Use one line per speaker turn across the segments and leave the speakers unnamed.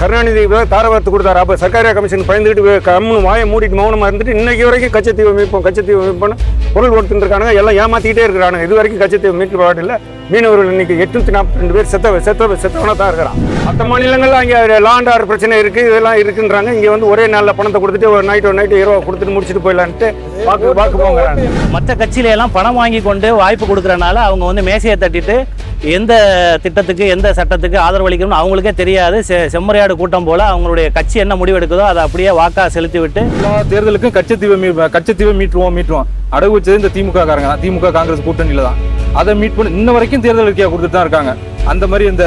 கருணாநிதி தாரவாத்து கொடுத்தாரு. அப்போ சர்க்காரியா கமிஷன் பயந்துக்கிட்டு கம்முன்னு வாயை மூடிட்டு மௌனமாக இருந்துட்டு இன்னைக்கு வரைக்கும் கச்சத்தீவை மீட்போம் கச்சத்தீவை மீட்போம்னு குரல் கொடுத்துட்டு எல்லாம் ஏமாற்றிக்கிட்டே இருக்கிறானுங்க. இது வரைக்கும் கச்சத்தீவை மீட்பு பாட்டில் மீனவர்கள் இன்னைக்கு எட்நூத்தி நாற்பத்தி ரெண்டு பேர் செத்த செத்த செத்தவனா தான் இருக்கிறான். மற்ற மாநிலங்கள்ல அங்கே லாண்ட் ஆர்டர் பிரச்சனை இருக்கு இதெல்லாம் இருக்குன்றாங்க. இங்க வந்து ஒரே நாளில் பணத்தை கொடுத்துட்டு ஒரு நைட் ஒரு நைட்டு இரவு கொடுத்துட்டு முடிச்சுட்டு போயிடலான்ட்டு வாக்கு வாக்கு போங்கிறாங்க
மற்ற கட்சியில எல்லாம் பணம் வாங்கி கொண்டு வாய்ப்பு கொடுக்கறனால அவங்க வந்து மேசையை தட்டிட்டு எந்த திட்டத்துக்கு எந்த சட்டத்துக்கு ஆதரவு அளிக்கணும்னு அவங்களுக்கே தெரியாது. செ- செம்மறியாடு கூட்டம் போல அவங்களுடைய கட்சி என்ன முடிவெடுக்குதோ அதை அப்படியே வாக்கா செலுத்தி விட்டு
தேர்தலுக்கும் கச்சத்தீவை மீ கச்சத்தீவை மீட்டுருவோம் மீட்டுருவோம். அடகு வச்சது இந்த திமுக காரங்க தான். திமுக காங்கிரஸ் கூட்டணியில தான். அதை மீட் பண்ணி இன்ன வரைக்கும் தேர்தல் அறிக்கையா கொடுத்துட்டு தான் இருக்காங்க. அந்த மாதிரி இந்த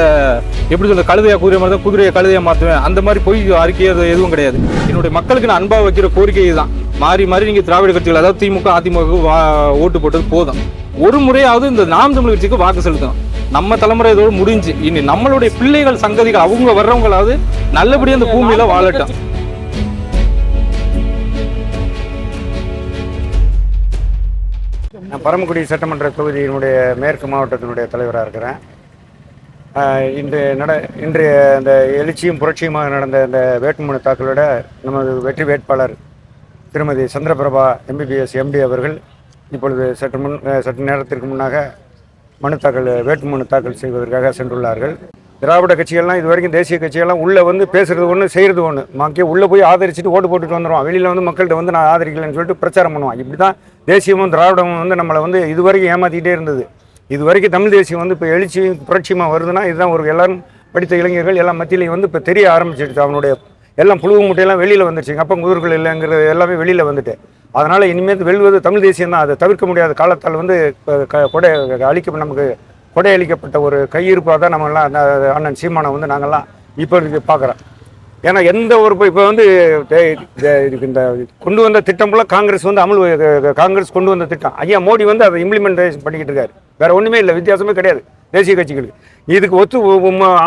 எப்படி சொல்ல கழுதையா குதிரை மாதிரி தான் குதிரையை கழுதையா மாத்துவேன். அந்த மாதிரி பொய் அறிக்கை அது எதுவும் கிடையாது. என்னுடைய மக்களுக்கு நான் அன்பா வைக்கிற கோரிக்கை இதுதான். மாறி மாறி நீங்க திராவிட கட்சிகள் அதாவது திமுக அதிமுக வா- ஓட்டு போட்டது போதும். ஒரு முறையாவது இந்த நாம் தமிழ் கட்சிக்கு வாக்கு செலுத்தணும். நம்ம தலைமுறை இதோடு முடிஞ்சு. இனி நம்மளுடைய பிள்ளைகள் சங்கதிகள் அவங்க வர்றவங்களாவது நல்லபடியா இந்த பூமியில வாழட்டும்.
நான் பரமக்குடி சட்டமன்ற தொகுதியினுடைய மேற்கு மாவட்டத்தினுடைய தலைவராக இருக்கிறேன். இன்று நட இன்றைய இந்த எழுச்சியும் புரட்சியுமாக நடந்த இந்த வேட்புமனு தாக்கலோட நமது வெற்றி வேட்பாளர் திருமதி சந்திரபிரபா எம்பிபிஎஸ் எம்டி அவர்கள் இப்பொழுது சற்று முன் சற்று நேரத்திற்கு முன்னாக மனு தாக்கல் வேட்புமனு தாக்கல் செய்வதற்காக சென்றுள்ளார்கள். திராவிட கட்சிகள்லாம் இது வரைக்கும் தேசிய கட்சிகள்லாம் உள்ளே வந்து பேசுறது ஒன்று செய்கிறது ஒன்று மக்கள் உள்ளே போய் ஆதரிச்சுட்டு ஓட்டு போட்டுட்டு வந்துடுவான் வெளியில் வந்து மக்கள்கிட்ட வந்து நான் ஆதரிக்கலைன்னு சொல்லிட்டு பிரச்சாரம் பண்ணுவான். இப்படி தான் தேசியமும் திராவிடமும் வந்து நம்மளை வந்து இது வரைக்கும் ஏமாற்றிக்கிட்டே இருந்தது. இது வரைக்கும் தமிழ் தேசியம் வந்து இப்போ எழுச்சியும் புரட்சியமாக வருதுன்னா இதுதான் ஒரு எல்லாரும் படித்த இளைஞர்கள் எல்லாம் மத்தியிலையும் வந்து இப்போ தெரிய ஆரம்பிச்சிடுச்சு அவனுடைய எல்லாம் புழுவு முட்டையெல்லாம் வெளியில் வந்துருச்சுங்க. அப்போ குதிர்கள் இல்லைங்கிறது எல்லாமே வெளியில் வந்துட்டு. அதனால் இனிமேல் வெல்வது தமிழ் தேசியம் தான். அதை தவிர்க்க முடியாத காலத்தால் வந்து க- கொடை அழிக்க நமக்கு கொடை அளிக்கப்பட்ட ஒரு கையிருப்பாக தான் நம்மலாம் அந்த அண்ணன் சீமானை வந்து நாங்கள்லாம் இப்போ பார்க்குறோம் ஏன்னா எந்த ஒரு இப்போ வந்து இதுக்கு இந்த கொண்டு வந்த திட்டம் ஃபுல்லாக காங்கிரஸ் வந்து அமல் காங்கிரஸ் கொண்டு வந்த திட்டம். ஐயா மோடி வந்து அதை இம்ப்ளிமெண்டேஷன் பண்ணிக்கிட்டு இருக்காரு. வேற ஒன்றுமே இல்லை வித்தியாசமே கிடையாது. தேசிய கட்சிகளுக்கு. இதுக்கு ஒத்து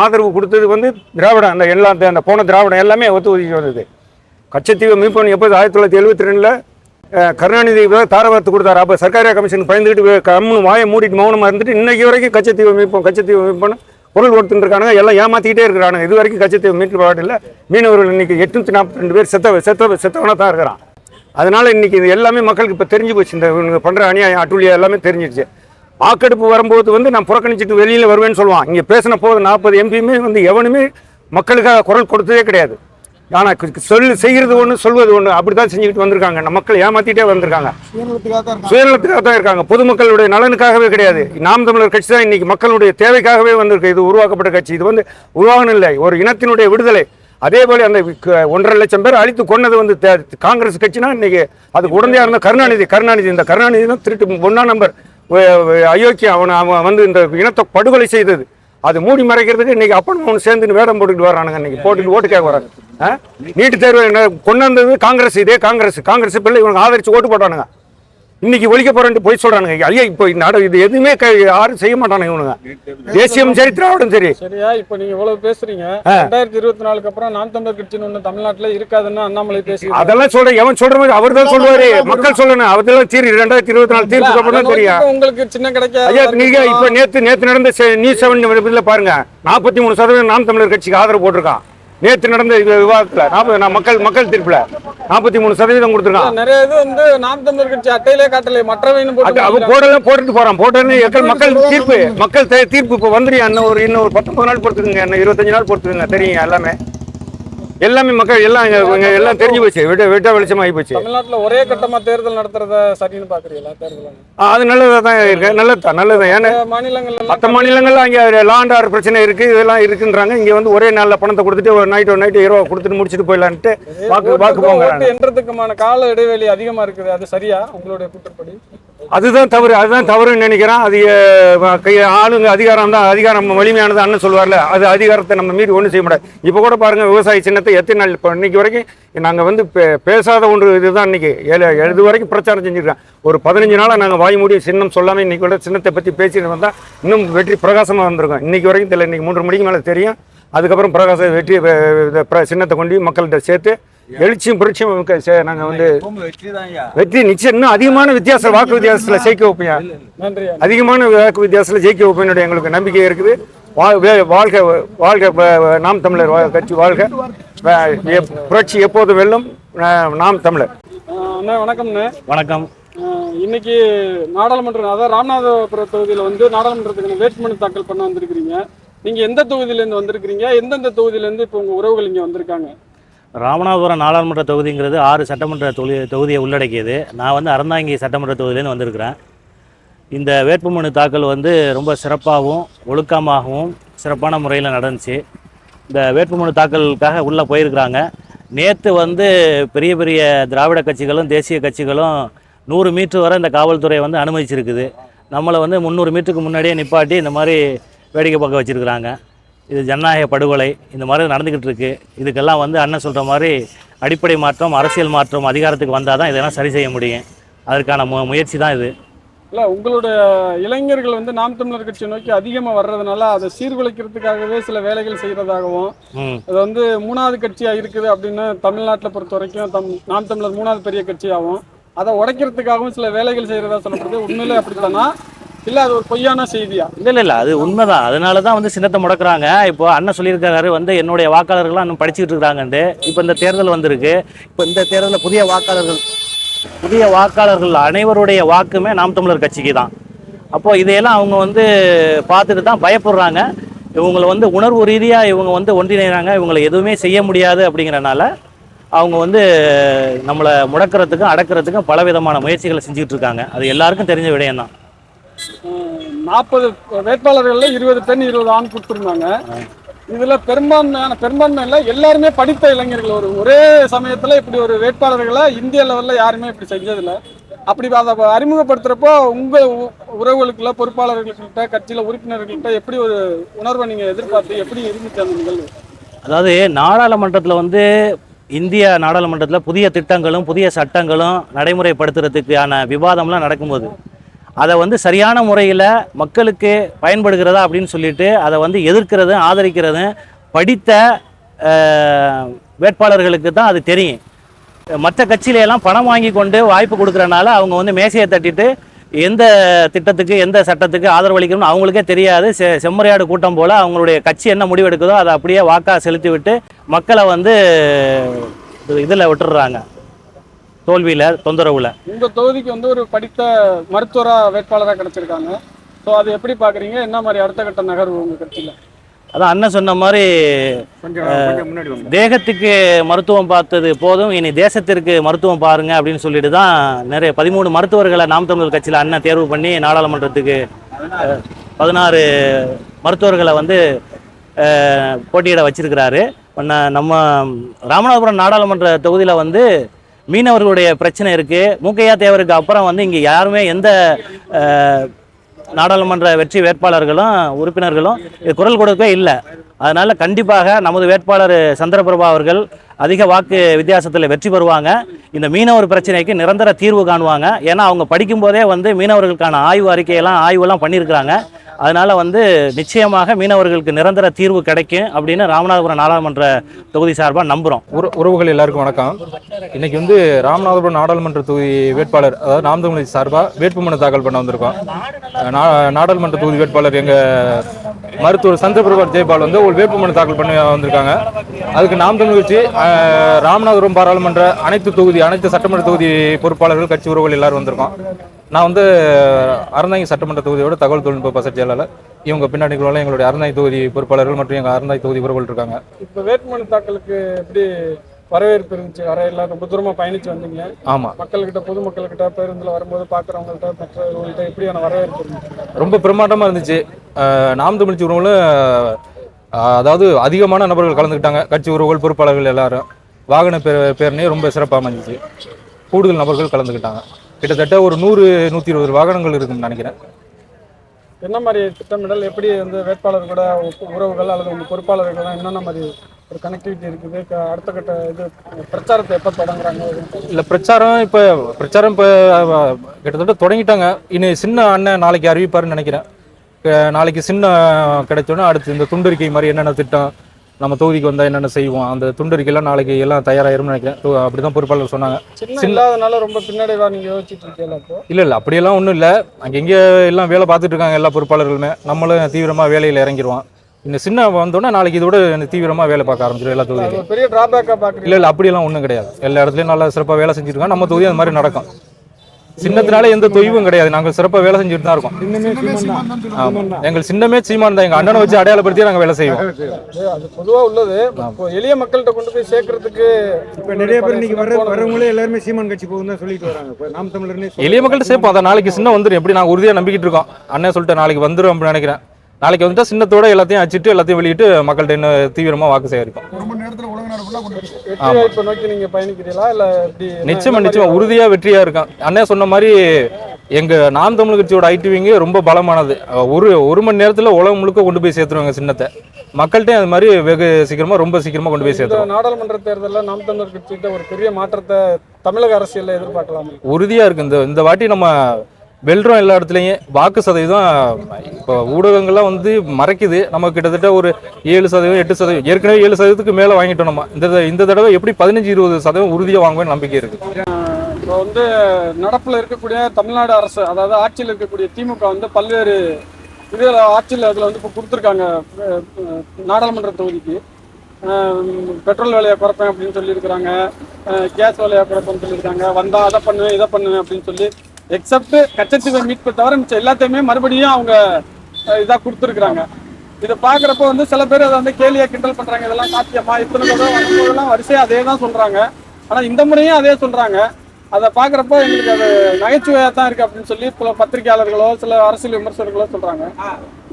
ஆதரவு கொடுத்தது வந்து திராவிடம் அந்த எல்லா அந்த போன திராவிடம் எல்லாமே ஒத்து ஒதுக்கி வந்தது. கச்சத்தீவை மீட்பு எப்போது ஆயிரத்தி தொள்ளாயிரத்தி எழுபத்தி ரெண்டில் கருணாநிதி தாரவரத்து கொடுத்தாரு. அப்போ சர்க்காரியா கமிஷன் பயந்துக்கிட்டு கம்முன்னு வாயை மூடிட்டு மௌனமாக இருந்துட்டு இன்னைக்கு வரைக்கும் கச்சத்தீவை மீட்போம் கச்சத்தீவை மீட்போன்னு குரல் கொடுத்துட்டு இருக்கானுங்க எல்லாம் ஏமாற்றிக்கிட்டே இருக்கிறானுங்க. இது வரைக்கும் கச்சத்தீவு மீட்பு பாட்டில் மீனவர்கள் இன்றைக்கி எட்நூற்றி நாற்பத்தி ரெண்டு பேர் செத்த செத்த செத்தவனாக தான் இருக்கிறான். அதனால் இன்னைக்கு இது எல்லாமே மக்களுக்கு இப்போ தெரிஞ்சு போச்சு. இந்த இவனுங்க பண்ணுற அநியாயம் அட்டுழியா எல்லாமே தெரிஞ்சிருச்சு. வாக்கெடுப்பு வரும்போது வந்து நான் புறக்கணிச்சிட்டு வெளியில் வருவேன்னு சொல்லுவான். இங்கே பேசின போது நாற்பது எம்பியுமே வந்து எவனுமே மக்களுக்காக குரல் கொடுத்ததே கிடையாது. ஆனால் சொல் செய்கிறது ஒன்று சொல்வது ஒன்று அப்படி தான் செஞ்சுக்கிட்டு வந்திருக்காங்க. நம்ம மக்கள் ஏமாத்திட்டே வந்திருக்காங்க. சுயநலத்துக்காக தான் இருக்காங்க. பொதுமக்களுடைய நலனுக்காகவே கிடையாது. நாம் தமிழர் கட்சி தான் இன்னைக்கு மக்களுடைய தேவைக்காகவே வந்திருக்கு. இது உருவாக்கப்பட்ட கட்சி. இது வந்து உருவாகணும் இல்லை ஒரு இனத்தினுடைய விடுதலை. அதே போல அந்த ஒன்றரை லட்சம் பேர் அழித்து கொன்னது வந்து காங்கிரஸ் கட்சினா இன்னைக்கு அதுக்கு உடந்தையா இருந்த கருணாநிதி கருணாநிதி. இந்த கருணாநிதி தான் திருட்டு ஒன்னா நம்பர். அயோக்கியம் அவன் அவன் வந்து இந்த இனத்தை படுகொலை செய்தது. அது மூடி மறைக்கிறதுக்கு இன்னைக்கு அப்பனும் அவனு சேர்ந்து வேடம் போட்டுக்கிட்டு வரானுங்க இன்னைக்கு. போட்டுட்டு ஓட்டு கேட்க வராங்க? நீட்டு தேர்வு என்ன கொண்டு வந்தது காங்கிரஸ் இதே காங்கிரஸ். காங்கிரஸ் பிள்ளை இவங்க ஆதரிச்சு ஓட்டு போட்டானுங்க. இன்னைக்கு ஒழிக்க போறேன்ட்டு போய் சொல்றானுங்க. ஐயா இப்போ நட இது எதுவுமே யாரும் செய்ய மாட்டானுங்க இவனுங்க. தேசியம் சரி திராவிடம் சரி.
சரியா இப்ப நீங்க இவ்வளவு பேசுறீங்க. ரெண்டாயிரத்தி இருபத்தி நாலுக்கு அப்புறம் நாம் தமிழர் கட்சின்னு ஒண்ணு தமிழ்நாட்டுல இருக்காதுன்னு அண்ணாமலை பேசி
அதெல்லாம் சொல்ற எவன் சொல்ற மாதிரி அவர் தான் சொல்லுவாரு. மக்கள் சொல்லணும். அவர்தான் தீர்வு ரெண்டாயிரத்தி இருபத்தி நாலு தீர்ப்புக்கு அப்புறம் தெரியும்.
உங்களுக்கு சின்ன
ஐயா
கிடைக்காது
நீங்க இப்ப நேத்து நேத்து நடந்த நியூஸ் செவன் இதுல பாருங்க. நாற்பத்தி மூணு சதவீதம் நாம் தமிழர் கட்சிக்கு ஆதரவு போட்டிருக்கான். நேத்து நடந்த இது விவாதத்துல நாற்பது மக்கள் மக்கள் தீர்ப்புல நாற்பத்தி மூணு சதவீதம் கொடுத்துருக்கான்.
நிறைய இது வந்து நாம் தமிழர் கட்சி அட்டையிலே காட்டல. மற்றவைன்னு
அது
போட்டு
அவ
காமிக்கிறாங்க.
போடலாம் போட்டுட்டு போறான். போட்டோன்னு மக்கள் மக்கள் தீர்ப்பு மக்கள் தீர்ப்பு இப்போ வந்துடும் இன்னும் ஒரு இன்னும் ஒரு பத்தொன்பது நாள் பொறுத்துக்குங்க இன்னும் இருபத்தஞ்சு நாள் பொறுத்துக்குங்க. தெரியுங்க எல்லாமே. எல்லாமே மக்கள் எல்லாம் இங்க- எல்லாம் தெரிஞ்சு போச்சு. விட்ட விட்ட வெளிச்சமாகி போச்சு.
தமிழ்நாட்டுல ஒரே கட்டமா தேர்தல் நடத்துறத சரின்னு தேர்தல்
ஆ, அது நல்லதாக தான் இருக்கு. நல்லது தான் நல்லது ஏன்னா
மாநிலங்கள்ல எல்லாம்
மற்ற மாநிலங்கள்ல அங்கே லாண்ட் ஆர்டர் பிரச்சனை இருக்கு இதெல்லாம் இருக்குன்றாங்க. இங்க வந்து ஒரே நாள்ல பணத்தை கொடுத்துட்டு ஒரு நைட் ஒரு நைட்டு இரவு கொடுத்துட்டு முடிச்சுட்டு போயிடலான்ட்டு வாக்கு வாக்கு போங்க.
ஓட்டு எண்றதுக்குமான கால இடைவெளி அதிகமா இருக்குது. அது சரியா உங்களுடைய கூற்றுப்படி?
அதுதான் தவறு அதுதான் தவறுன்னு நினைக்கிறேன். அது கை ஆளுங்க அதிகாரம் தான் அதிகாரம் வலிமையானது அண்ணன் சொல்லுவார்ல அது அதிகாரத்தை நம்ம மீறி ஒன்றும் செய்ய முடியாது. இப்போ கூட பாருங்கள் விவசாய சின்னத்தை எத்தனை நாள் இப்போ இன்னைக்கு வரைக்கும் நாங்கள் வந்து பே- பேசாத ஒன்று இதுதான் இன்னைக்கு. ஏழு எழுது வரைக்கும் பிரச்சாரம் செஞ்சுருக்கேன். ஒரு பதினஞ்சு நாளாக நாங்கள் வாய் மூடி சின்னம் சொல்லாமல் இன்றைக்கி கூட சின்னத்தை பற்றி பேசிட்டு வந்தால் இன்னும் வெற்றி பிரகாசமாக வந்திருக்கோம். இன்றைக்கி வரைக்கும் தெரியல இன்றைக்கி மூன்று மணிக்கு மேலே தெரியும். அதுக்கப்புறம் பிரகாச வெற்றி பிர- சின்னத்தை கொண்டு மக்கள்கிட்ட சேர்த்து எழுச்சியும் புரட்சியும் மிக்க சே- நாங்க வந்து
வெற்றி
நிச்சயம். இன்னும் அதிகமான வித்தியாசம் வாக்கு வித்தியாசத்துல ஜெயிக்க
நன்றி
அதிகமான வாக்கு வித்தியாசத்துல ஜெயிக்க வைப்பேன் எங்களுக்கு நம்பிக்கை இருக்குது. வா- வே- வாழ்க வாழ்க நாம் தமிழர் வா- கட்சி வாழ்க. புரட்சி எப்போதும் வெல்லும்? நாம் தமிழர்.
அண்ணா வணக்கம்ண்ணே
வணக்கம்.
இன்னைக்கு நாடாளுமன்றம் அதாவது ராமநாதபுரம் தொகுதியில் வந்து நாடாளுமன்றத்துக்கு வேட்புமனு தாக்கல் பண்ண வந்திருக்கிறீங்க. நீங்க எந்த தொகுதியிலேருந்து வந்திருக்கிறீங்க? எந்தெந்த தொகுதியிலேருந்து இப்போ உங்க உறவுகள் இங்க வந்திருக்காங்க?
ராமநாதபுரம் நாடாளுமன்ற தொகுதிங்கிறது ஆறு சட்டமன்ற தொகுதி தொகுதியை உள்ளடக்கியது. நான் வந்து அறந்தாங்கி சட்டமன்ற தொகுதியிலேருந்து வந்திருக்கிறேன். இந்த வேட்புமனு தாக்கல் வந்து ரொம்ப சிறப்பாகவும் ஒழுக்கமாகவும் சிறப்பான முறையில் நடந்துச்சு. இந்த வேட்புமனு தாக்கலுக்காக உள்ளே போயிருக்கிறாங்க. நேற்று வந்து பெரிய பெரிய திராவிட கட்சிகளும் தேசிய கட்சிகளும் நூறு மீட்டர் வரை இந்த காவல்துறையை வந்து அனுமதிச்சிருக்குது. நம்மளை வந்து முந்நூறு மீட்டருக்கு முன்னாடியே நிப்பாட்டி இந்த மாதிரி வேடிக்கை பார்க்க வச்சுருக்குறாங்க. இது ஜனநாயக படுகொலை இந்த மாதிரி நடந்துக்கிட்டு இருக்கு இதுக்கெல்லாம் வந்து அண்ணன் சொல்கிற மாதிரி அடிப்படை மாற்றம் அரசியல் மாற்றம் அதிகாரத்துக்கு வந்தால் தான் இதெல்லாம் சரி செய்ய முடியும். அதற்கான மு முயற்சி தான் இது.
இல்ல உங்களுடைய இளைஞர்கள் வந்து நாம் தமிழர் கட்சியை நோக்கி அதிகமா வர்றதுனால அதை சீர்குலைக்கிறதுக்காகவே சில வேலைகள் செய்யறதாகவும்
ம்.
அது வந்து மூணாவது கட்சியா இருக்குது அப்படின்னு தமிழ்நாட்டில் பொறுத்த வரைக்கும் தம் நாம் தமிழர் மூணாவது பெரிய கட்சியாகவும் அதை உடைக்கிறதுக்காகவும் சில வேலைகள் செய்யறதா சொல்லப்படுது உண்மையிலே அப்படித்தானா? இல்ல அது ஒரு பொய்யான செய்தியா?
இல்லை இல்லை இல்லை அது உண்மைதான். அதனாலதான் வந்து சின்னத்தை முடக்குறாங்க. இப்போ அண்ணன் சொல்லியிருக்காரு வந்து என்னுடைய வாக்காளர்கள்லாம் இன்னும் படிச்சுட்டு இருக்காங்கன்ட்டு. இப்போ இந்த தேர்தல் வந்திருக்கு. இப்போ இந்த தேர்தலில் புதிய வாக்காளர்கள் புதிய வாக்காளர்கள் அனைவருடைய வாக்குமே நாம் தமிழர் கட்சிக்கு தான் அப்போ இதையெல்லாம் அவங்க வந்து பார்த்துட்டு தான் பயப்படுறாங்க. இவங்களை வந்து உணர்வு ரீதியாக இவங்க வந்து ஒன்றிணைகிறாங்க இவங்களை எதுவுமே செய்ய முடியாது அப்படிங்கிறனால அவங்க வந்து நம்மளை முடக்கிறதுக்கும் அடக்கிறதுக்கும் பல விதமான முயற்சிகளை செஞ்சுக்கிட்டு இருக்காங்க. அது எல்லாருக்கும் தெரிஞ்ச விடயம் தான்
நாற்பது வேட்பாளர்களில் இருபது பெண் இருபது ஆண் கொடுத்துருந்தாங்க. இதுல பெரும்பான்மையான பெரும்பான்மை இல்லை எல்லாருமே படித்த இளைஞர்கள். ஒரு ஒரே சமயத்துல இப்படி ஒரு வேட்பாளர்களை இந்திய லெவல்ல யாருமே இப்படி செஞ்சதில்ல. அப்படி அதை அறிமுகப்படுத்துறப்போ உங்க உ- உறவுகளுக்குள்ள பொறுப்பாளர்கள்கிட்ட கட்சியில உறுப்பினர்கள்கிட்ட எப்படி ஒரு உணர்வை நீங்க எதிர்பார்த்து எப்படி இருந்துச்சு அந்த நிகழ்வு?
அதாவது நாடாளுமன்றத்தில் வந்து இந்திய நாடாளுமன்றத்தில் புதிய திட்டங்களும் புதிய சட்டங்களும் நடைமுறைப்படுத்துறதுக்கான விவாதம்லாம் நடக்கும்போது அதை வந்து சரியான முறையில் மக்களுக்கு பயன்படுகிறதா அப்படின்னு சொல்லிட்டு அதை வந்து எதிர்க்கிறதும் ஆதரிக்கிறதும் படித்த வேட்பாளர்களுக்கு தான் அது தெரியும். மற்ற கட்சியிலெல்லாம் பணம் வாங்கி கொண்டு வாய்ப்பு கொடுக்குறனால அவங்க வந்து மேசையை தட்டிட்டு எந்த திட்டத்துக்கு எந்த சட்டத்துக்கு ஆதரவளிக்கணும்னு அவங்களுக்கே தெரியாது. செ செம்மறியாடு கூட்டம் போல் அவங்களுடைய கட்சி என்ன முடிவெடுக்குதோ அதை அப்படியே வாக்காக செலுத்தி விட்டு மக்களை வந்து இதில் விட்டுடுறாங்க. தோல்வியில் தொந்தரவில்.
உங்க தொகுதிக்கு வந்து ஒரு படித்த மருத்துவரா வேட்பாளரா கிடைச்சிருக்காங்க. ஸோ அது எப்படி பாக்குறீங்க? என்ன மாதிரி அடுத்த கட்ட நகர்வு உங்க கட்சியில
அதான் அண்ணன் சொன்ன மாதிரி
கொஞ்சம் கொஞ்சம் முன்னாடி வாங்க.
தேகத்துக்கு மருத்துவம் பார்த்தது போதும். இனி தேசத்திற்கு மருத்துவம் பாருங்க அப்படின்னு சொல்லிட்டு தான் நிறைய பதிமூணு மருத்துவர்களை நாம் தமிழர் கட்சியில் அண்ணன் தேர்வு பண்ணி நாடாளுமன்றத்துக்கு பதினாறு மருத்துவர்களை வந்து போட்டியிட வச்சிருக்கிறாரு. நம்ம ராமநாதபுரம் நாடாளுமன்ற தொகுதியில் வந்து மீனவர்களுடைய பிரச்சனை இருக்குது மூக்கையா தேவருக்கு அப்புறம் வந்து இங்கே யாருமே எந்த நாடாளுமன்ற வெற்றி வேட்பாளர்களும் உறுப்பினர்களும் இது குரல் கொடுக்கவே இல்லை. அதனால் கண்டிப்பாக நமது வேட்பாளர் சந்திரபிரபா அவர்கள் அதிக வாக்கு வித்தியாசத்தில் வெற்றி பெறுவாங்க. இந்த மீனவர் பிரச்சனைக்கு நிரந்தர தீர்வு காணுவாங்க. ஏன்னா அவங்க படிக்கும்போதே வந்து மீனவர்களுக்கான ஆய்வு அறிக்கையெல்லாம் ஆய்வெல்லாம் பண்ணியிருக்கிறாங்க. அதனால் வந்து நிச்சயமாக மீனவர்களுக்கு நிரந்தர தீர்வு கிடைக்கும் அப்படின்னு ராமநாதபுரம் நாடாளுமன்ற தொகுதி சார்பாக நம்புகிறோம்
உற உறவுகள் எல்லாருக்கும் வணக்கம். இன்றைக்கி வந்து ராமநாதபுரம் நாடாளுமன்ற தொகுதி வேட்பாளர் அதாவது நாம் தமிழ் சார்பாக வேட்புமனு தாக்கல் பண்ண வந்திருக்கோம். நா- நாடாளுமன்ற தொகுதி வேட்பாளர் எங்கள் மருத்துவர் சந்திரபிரபா ஜெய்பால் வந்து ஒரு வேட்புமனு தாக்கல் பண்ணி வந்திருக்காங்க. அதுக்கு நாம் தமிழ் கட்சி ராமநாதபுரம் பாராளுமன்ற அனைத்து தொகுதி அனைத்து சட்டமன்ற தொகுதி பொறுப்பாளர்கள் கட்சி உறவுகள் எல்லாரும் வந்திருக்கோம். நான் வந்து அறந்தாங்கி சட்டமன்ற தொகுதியோட தகவல் தொழில்நுட்ப பசர் செயலாளர். இவங்க பின்னாடி எங்களுடைய அறந்தாங்கி தொகுதி பொறுப்பாளர்கள் மற்றும் எங்கள் அறந்தாங்கி தொகுதி உறவுகள் இருக்காங்க.
இப்போ வேட்புமனு தாக்கலுக்கு எப்படி வரவேற்பு இருந்துச்சு. வர எல்லாம் ரொம்ப தூரமா பயணிச்சு வந்தீங்க.
ஆமாம்
மக்கள்கிட்ட பொதுமக்கள்கிட்ட பேருந்துல வரும்போது பாக்குறவங்கள்ட்ட மற்றவங்கள்ட்ட எப்படியான வரவேற்பு இருந்துச்சு?
ரொம்ப பிரமாண்டமாக இருந்துச்சு. நாம் தமிழ்ச்சி உறவுகளும் அதாவது அதிகமான நபர்கள் கலந்துக்கிட்டாங்க. கட்சி உறவுகள் பொறுப்பாளர்கள் எல்லாரும். வாகன பே பேரணி ரொம்ப சிறப்பாக அமைஞ்சிச்சு. கூடுதல் நபர்கள் கலந்துக்கிட்டாங்க. கிட்டத்தட்ட ஒரு நூறு நூற்றி இருபது வாகனங்கள் இருக்குன்னு நினைக்கிறேன்.
என்ன மாதிரி திட்டமிடல் எப்படி வந்து வேட்பாளர் கூட உ- உறவுகள் அல்லது உங்க பொறுப்பாளர்கள் என்னென்ன மாதிரி ஒரு கனெக்டிவிட்டி இருக்குது. அடுத்த கட்ட இது பிரச்சாரத்தை எப்போ தொடங்குறாங்க?
இல்லை பிரச்சாரம் இப்போ பிரச்சாரம் இப்போ கிட்டத்தட்ட தொடங்கிட்டாங்க. இனி சின்ன அண்ணன் நாளைக்கு அறிவிப்பாருன்னு நினைக்கிறேன். நாளைக்கு சின்ன கிடைச்சோன்னா அடுத்து இந்த துண்டறிக்கை மாதிரி என்னென்ன திட்டம் நம்ம தொகுதிக்கு வந்தா என்னென்ன செய்வோம் அந்த துண்டறிக்கைலாம் நாளைக்கு எல்லாம் தயாராயிரும்னு நினைக்கிறேன். தொ- அப்படிதான் பொறுப்பாளர் சொன்னாங்க.
சின்ன இல்லாதனால ரொம்ப பின்னாடிவா நீங்க யோசிச்சுட்டு இருக்கீங்களா
இல்ல இல்ல அப்படியெல்லாம் ஒன்றும் இல்லை. அங்கே இங்கே எல்லாம் வேலை பார்த்துட்டு இருக்காங்க எல்லா பொறுப்பாளர்களுமே. நம்மளும் தீவிரமா வேலையில் இறங்கிடுவோம் இந்த சின்ன வந்தோடனே நாளைக்கு இதோட தீவிரமா வேலை பார்க்க ஆரம்பிச்சிடும் எல்லா
ஒரு பெரிய டிராபேக்கா பாக்குறீங்க
இல்ல இல்ல அப்படியெல்லாம் ஒன்றும் கிடையாது. எல்லா இடத்துலயும் நல்லா சிறப்பாக வேலை செஞ்சுட்டு இருக்கோம் நம்ம தொகுதி அந்த மாதிரி நடக்கும். சின்னத்தினால எந்த தொய்வும் கிடையாது. நாங்கள் சிறப்பாக வேலை செஞ்சுட்டு தான் இருக்கோம். ஆமா. எங்கள் சின்னமே சீமான் தான். எங்க அண்ணனை வச்சு அடையாளப்படுத்தி நாங்கள் வேலை செய்வோம்.
அது பொதுவா உள்ளது. எளிய மக்கள்கிட்ட கொண்டு போய் சேர்க்கறதுக்கு
இப்போ நிறைய பேர் இன்னைக்கு வர வரவங்களே எல்லாருமே சீமான் கட்சி போகும் தான் சொல்லிட்டு வராங்க. இப்போ நாம் தமிழர்னே
எளிய மக்கள்கிட்ட சேர்ப்போம். அதை நாளைக்கு சின்ன வந்துடும் எப்படி நாங்கள் உறுதியாக நம்பிக்கிட்டு இருக்கோம். அண்ணன் சொல்லிட்டு நாளைக்கு வந்துடும் அப்படின்னு நினைக்கிறேன். நாளைக்கு வந்துட்டா சின்னத்தோட எல்லாத்தையும் அச்சிட்டு எல்லாத்தையும் வெளியிட்டு மக்கள்கிட்ட இன்னும் தீவிரமா வாக்கு
என்ன-
நிச்சயமா நிச்சயமா. உறுதியா வெற்றியா இருக்கான் அண்ணன் சொன்ன மாதிரி எங்க நாம் தமிழ் கட்சியோட ஐடிவிங்க ரொம்ப பலமானது. ஒரு ஒரு மணி நேரத்துல உலகம் முழுக்க கொண்டு போய் சேர்த்துருவாங்க சின்னத்தை. மக்கள்கிட்ட அது மாதிரி வெகு சீக்கிரமா ரொம்ப சீக்கிரமா கொண்டு போய் சேர்த்துருவோம்.
நாடாளுமன்ற தேர்தலில் நாம் தமிழர் கட்சிகிட்ட ஒரு பெரிய மாற்றத்தை தமிழக அரசியல்ல எதிர்பார்க்கலாம்?
உறுதியா இருக்கு. இந்த இந்த வாட்டி நம்ம வெல்றோம் எல்லா இடத்துலையும். வாக்கு சதவீதம் இப்போ ஊடகங்கள்லாம் வந்து மறைக்குது. நம்ம கிட்டத்தட்ட ஒரு ஏழு சதவீதம் எட்டு சதவீதம் ஏற்கனவே ஏழு சதவீதத்துக்கு மேலே வாங்கிட்டோம் நம்ம. இந்த இந்த தடவை எப்படி பதினஞ்சு இருபது சதவீதம் உறுதியாக வாங்குவேன் நம்பிக்கை இருக்குது
இப்போ வந்து நடப்பில் இருக்கக்கூடிய தமிழ்நாடு அரசு அதாவது ஆட்சியில் இருக்கக்கூடிய திமுக வந்து பல்வேறு இதில் ஆட்சியில் அதில் வந்து இப்போ கொடுத்துருக்காங்க நாடாளுமன்ற தொகுதிக்கு. பெட்ரோல் விலையை குறைப்பேன் அப்படின்னு சொல்லியிருக்கிறாங்க. கேஸ் விலையை குறைப்பேன்னு சொல்லியிருக்காங்க. வந்தால் அதை பண்ணுவேன் இதை பண்ணுவேன் அப்படின்னு சொல்லி எக்ஸப்ட் கச்சத்தீவை மீட்பு தவிர மிச்சம் எல்லாத்தையுமே மறுபடியும் அவங்க இதாக கொடுத்துருக்குறாங்க. இதை பார்க்குறப்ப வந்து சில பேர் அதை வந்து கேலியாக கிண்டல் பண்ணுறாங்க இதெல்லாம் சாத்தியமா? இத்தனை தடவை வரும்போதெல்லாம் வரிசையாக அதே தான் சொல்கிறாங்க ஆனால் இந்த முறையும் அதே சொல்கிறாங்க அதை பார்க்குறப்போ எங்களுக்கு அது நகைச்சுவையாக தான் இருக்குது அப்படின்னு சொல்லி சில பத்திரிகையாளர்களோ சில அரசியல் விமர்சகர்களோ சொல்கிறாங்க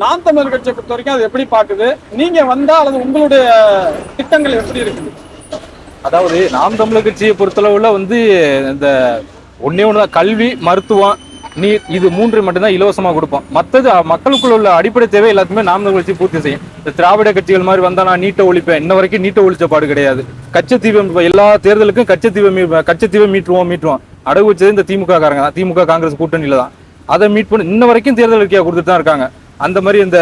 நாம் தமிழர் கட்சியை பொறுத்த வரைக்கும் அது எப்படி பார்க்குது? நீங்கள் வந்தால் அல்லது உங்களுடைய திட்டங்கள் எப்படி இருக்குது?
அதாவது நாம் தமிழர் கட்சியை பொறுத்தளவுல வந்து இந்த ஒன்றே ஒன்று தான் கல்வி மருத்துவம் நீர் இது மூன்று மட்டும்தான் இலவசமாக கொடுப்போம். மற்றது மக்களுக்குள்ள உள்ள அடிப்படை தேவை எல்லாத்துமே நாம் கட்சி பூர்த்தி செய்யும் இந்த திராவிட கட்சிகள் மாதிரி வந்தால் நான் நீட்டை ஒழிப்பேன். இன்ன வரைக்கும் நீட்டை ஒழிச்ச பாடு கிடையாது. கச்சத்தீபம் எல்லா தேர்தலுக்கும் கச்சத்தீபம் மீ கச்சத்தீவை மீட்டுருவோம் மீட்டுருவோம். அடகு வச்சது இந்த திமுக காரங்க தான். திமுக காங்கிரஸ் கூட்டணியில தான். அதை மீட் பண்ணி இன்ன வரைக்கும் தேர்தல் அறிக்கையாக கொடுத்துட்டு தான் இருக்காங்க. அந்த மாதிரி இந்த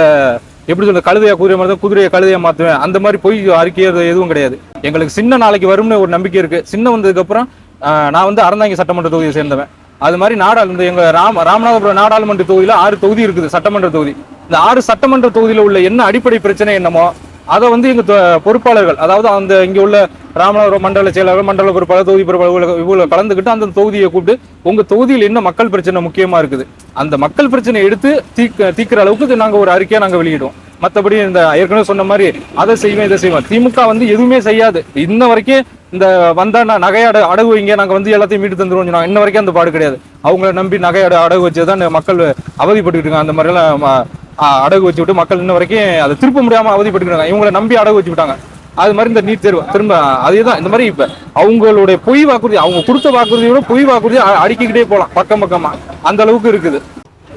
எப்படி சொல்ற கழுதையா குதிரை மாதிரி தான் குதிரையை கழுதையா மாற்றுவேன் அந்த மாதிரி போய் அறிக்கை எதுவும் கிடையாது. எங்களுக்கு சின்ன நாளைக்கு வரும்னு ஒரு நம்பிக்கை இருக்கு. சின்ன வந்ததுக்கு அப்புறம் நான் வந்து அறந்தாங்கி சட்டமன்ற தொகுதியை சேர்ந்தவன். அது மாதிரி நாடாளு இந்த எங்கள் ராம ராமநாதபுரம் நாடாளுமன்ற தொகுதியில் ஆறு தொகுதி இருக்குது சட்டமன்ற தொகுதி. இந்த ஆறு சட்டமன்ற தொகுதியில் உள்ள என்ன அடிப்படை பிரச்சனை என்னமோ அதை வந்து எங்கள் தொ- பொறுப்பாளர்கள் அதாவது அந்த இங்கே உள்ள ராமநாதபுரம் மண்டல செயலாளர் மண்டல பொறுப்பாளர் தொகுதி பொறுப்பாளர் இவ்வளோ கலந்துக்கிட்டு அந்த தொகுதியை கூப்பிட்டு உங்கள் தொகுதியில் என்ன மக்கள் பிரச்சனை முக்கியமாக இருக்குது? அந்த மக்கள் பிரச்சனை எடுத்து தீக்க தீக்கிற அளவுக்கு நாங்கள் ஒரு அறிக்கையை நாங்கள் வெளியிடுவோம். மற்றபடி இந்த ஏற்கனவே சொன்ன மாதிரி அதை செய்வேன் இதை செய்வேன். திமுக வந்து எதுவுமே செய்யாது. இன்ன வரைக்கும் இந்த வந்தா நான் நகையாட அடகு வைங்க நாங்கள் வந்து எல்லாத்தையும் மீட்டு தந்துருவோம் சொன்னாங்க. இன்ன வரைக்கும் அந்த பாடு கிடையாது. அவங்கள நம்பி நகையாட அடகு வச்சு தான் மக்கள் அவதிப்பட்டுக்கிட்டு இருக்காங்க. அந்த மாதிரிலாம் அடகு வச்சு விட்டு மக்கள் இன்ன வரைக்கும் அதை திருப்ப முடியாமல் அவதிப்பட்டுக்கிறாங்க இவங்களை நம்பி அடகு வச்சு விட்டாங்க. அது மாதிரி இந்த நீட் தேர்வு திரும்ப அதேதான். இந்த மாதிரி இப்ப அவங்களுடைய பொய் வாக்குறுதி அவங்க கொடுத்த வாக்குறுதியோட பொய் வாக்குறுதி அடிக்கிட்டே போகலாம் போலாம் பக்கம் பக்கமா. அந்த அளவுக்கு இருக்குது.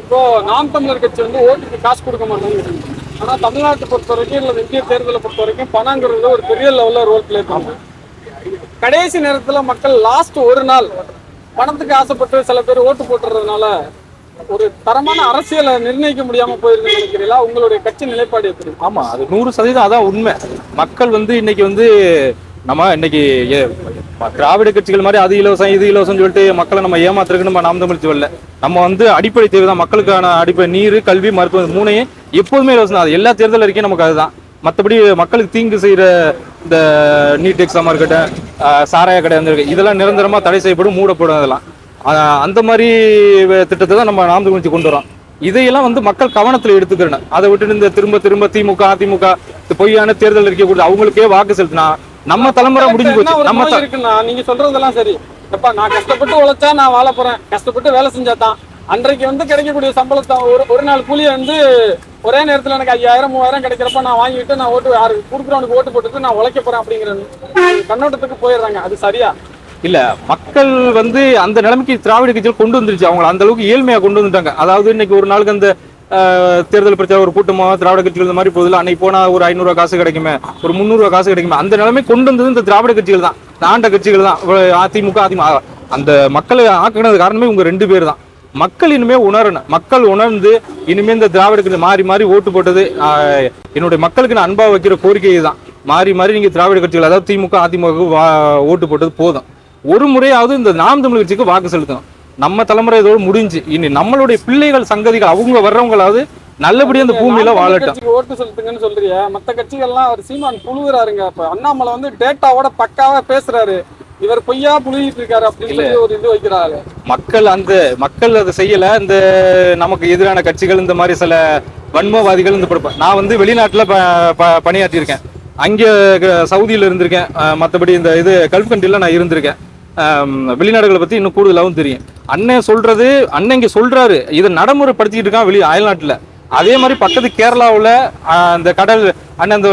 இப்போ நாம் தமிழர் கட்சி வந்து ஓட்டுக்கு காசு கொடுக்க மாட்டாங்க ஆனா தமிழ்நாட்டை பொறுத்த வரைக்கும் இல்ல இந்திய தேர்தலை பொறுத்த வரைக்கும் பணங்கிறது ஒரு பெரிய லெவல்ல ரோல் பிளே பண்ணும் கடைசி நேரத்தில் மக்கள் லாஸ்ட் ஒரு நாள் பணத்துக்கு ஆசைப்பட்டு சில பேர் ஓட்டு போட்டுறதுனால ஒரு தரமான அரசியலை நிர்ணயிக்க முடியாம போயிருக்குன்னு நினைக்கிறீங்களா? உங்களுடைய கட்சி நிலைப்பாடு எப்படி
ஆமா அது நூறு சதவீதம் அதான் உண்மை. மக்கள் வந்து இன்னைக்கு வந்து நம்ம இன்னைக்கு ஏ- திராவிட கட்சிகள் மாதிரி அது இலவசம் இது இலவசம் சொல்லிட்டு மக்களை நம்ம ஏமாத்துறதுக்கு நம்ம நாம் தமிழ் நம்ம வந்து அடிப்படை தேவை தான் மக்களுக்கான அடிப்படை நீர் கல்வி மருத்துவம் மூணையும் எப்போதுமே இலவசம் அது எல்லா தேர்தல் வரைக்கும் நமக்கு அதுதான். மற்றபடி மக்களுக்கு தீங்கு செய்யற இந்த நீட் எக்ஸாமா இருக்கட்டும் சாராய கடை வந்து இருக்கு இதெல்லாம் நிரந்தரமா தடை செய்யப்படும் மூடப்படும் அதெல்லாம். அந்த மாதிரி திட்டத்தை தான் நம்ம நாம் தமிழ் கொண்டு வரோம். இதையெல்லாம் வந்து மக்கள் கவனத்துல எடுத்துக்கிறணும் அதை விட்டுட்டு இந்த திரும்ப திரும்ப திமுக அதிமுக பொய்யான தேர்தல் கொடுத்து அவங்களுக்கே வாக்கு செலுத்தினா நம்ம தலைமுறை முடிஞ்சு போச்சு. நம்ம
இருக்குன்னா நீங்க சொல்றதெல்லாம் சரி. எப்பா நான் கஷ்டப்பட்டு உழைச்சா நான் வாழ போறேன். கஷ்டப்பட்டு வேலை செஞ்சா தான். அன்றைக்கு வந்து கிடைக்கக்கூடிய சம்பளத்தை ஒரு ஒரு நாள் கூலியை வந்து ஒரே நேரத்தில் எனக்கு ஐயாயிரம் மூவாயிரம் கிடைக்கிறப்ப நான் வாங்கிட்டு நான் ஓட்டு யாரு கொடுக்குறவனுக்கு ஓட்டு போட்டுட்டு நான் உழைக்க போறேன் அப்படிங்கிற கண்ணோட்டத்துக்கு போயிடுறாங்க. அது சரியா?
இல்ல மக்கள் வந்து அந்த நிலைமைக்கு திராவிட கட்சிகள் கொண்டு வந்துருச்சு. அவங்கள அந்த அளவுக்கு ஏழ்மையா கொண்டு வந்துட்டாங்க. அதாவது இன்னைக்கு ஒரு நாளுக்கு அந்த தேர்தல் பிரச்சாரம் ஒரு கூட்டமா திராவிட கட்சிகள் இந்த மாதிரி போதில் அன்னைக்கு போனா ஒரு ஐநூறு காசு கிடைக்குமே ஒரு முந்நூறுரூவா காசு கிடைக்குமே அந்த நிலைமை கொண்டு வந்தது இந்த திராவிட கட்சிகள் தான். தாண்ட கட்சிகள் தான். அதிமுக அதிமுக. அந்த மக்களை ஆக்கினது காரணமே உங்க ரெண்டு பேர் தான். மக்கள் இனிமே உணரணும். மக்கள் உணர்ந்து இனிமே இந்த திராவிட கட்சி மாறி மாறி ஓட்டு போட்டது என்னுடைய மக்களுக்கு நான் அன்பா வைக்கிற கோரிக்கை தான். மாறி மாறி நீங்க திராவிட கட்சிகள் அதாவது திமுக அதிமுக ஓட்டு போட்டது போதும். ஒரு முறையாவது இந்த நாம் தமிழ் கட்சிக்கு வாக்கு செலுத்தணும். நம்ம தலைமுறை இதோட முடிஞ்சு. இனி நம்மளுடைய பிள்ளைகள் சங்கதிகள் அவங்க வர்றவங்களாவது நல்லபடியா இந்த பூமியில வாழட்டும்.
ஓட்டு செலுத்துங்கன்னு சொல்றிய? மத்த கட்சிகள்லாம் அவர் சீமான் புழுகுறாருங்க அப்ப அண்ணாமலை வந்து டேட்டாவோட பக்காவா பேசுறாரு. இவர் பொய்யா புழுகிட்டு இருக்காரு அப்படின்னு ஒரு இது வைக்கிறாரு.
மக்கள் அந்த மக்கள் அதை செய்யல. இந்த நமக்கு எதிரான கட்சிகள் இந்த மாதிரி சில வன்மவாதிகள் இந்த நான் வந்து வெளிநாட்டுல பணியாற்றியிருக்கேன். அங்க சவுதியில இருந்திருக்கேன். மத்தபடி இந்த இது கல்ஃப் கண்ட்ரில நான் இருந்திருக்கேன். வெளிநாடுகளை பத்தி இன்னும் கூடுதலாகவும் தெரியும். அண்ணன் சொல்றது அண்ணன் இங்க சொல்றாரு. இதை நடைமுறைப்படுத்திட்டு இருக்கான் வெளி அயல்நாட்டுல. அதே மாதிரி பக்கத்து கேரளாவுல அந்த கடல் அண்ணன் அந்த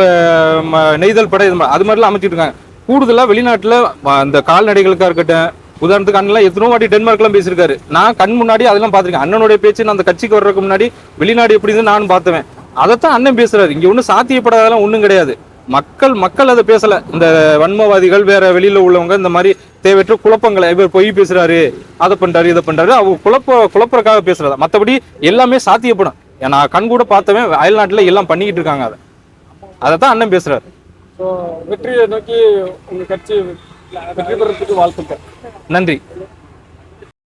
நெய்தல் படை அது மாதிரிலாம் அமைச்சிட்டு இருக்காங்க. கூடுதலாக வெளிநாட்டில் அந்த கால்நடைகளுக்காக இருக்கட்டும் உதாரணத்துக்கு அண்ணன் எத்தனோ வாட்டி டென்மார்க்லாம் பேசியிருக்காரு. நான் கண் முன்னாடி அதெல்லாம் பார்த்துருக்கேன். அண்ணனுடைய பேச்சு நான் அந்த கட்சிக்கு வர்றதுக்கு முன்னாடி வெளிநாடு எப்படி இருந்து நானும் பார்த்துவேன். அதைத்தான் அண்ணன் பேசுறாரு. இங்கே ஒன்றும் சாத்தியப்படாதெல்லாம் ஒன்றும் கிடையாது. மக்கள் மக்கள் அதை பேசல. இந்த வன்மவாதிகள் வேற வெளியில உள்ளவங்க இந்த மாதிரி தேவையற்ற குழப்பங்களை இவர் பொய் பேசுறாரு அதை பண்றாரு இதை பண்றாரு அவங்க குழப்ப குழப்பறக்காக பேசுறதா. மற்றபடி எல்லாமே சாத்தியப்படும். நான் கண் கூட பார்த்தவன் அயல்நாட்டில் எல்லாம் பண்ணிக்கிட்டு இருக்காங்க அதை. அதை தான் அண்ணன் பேசுறாரு.
ஸோ வெற்றியை நோக்கி உங்க கட்சி வெற்றி பெறத்துக்கு வாழ்த்துக்கள்.
நன்றி.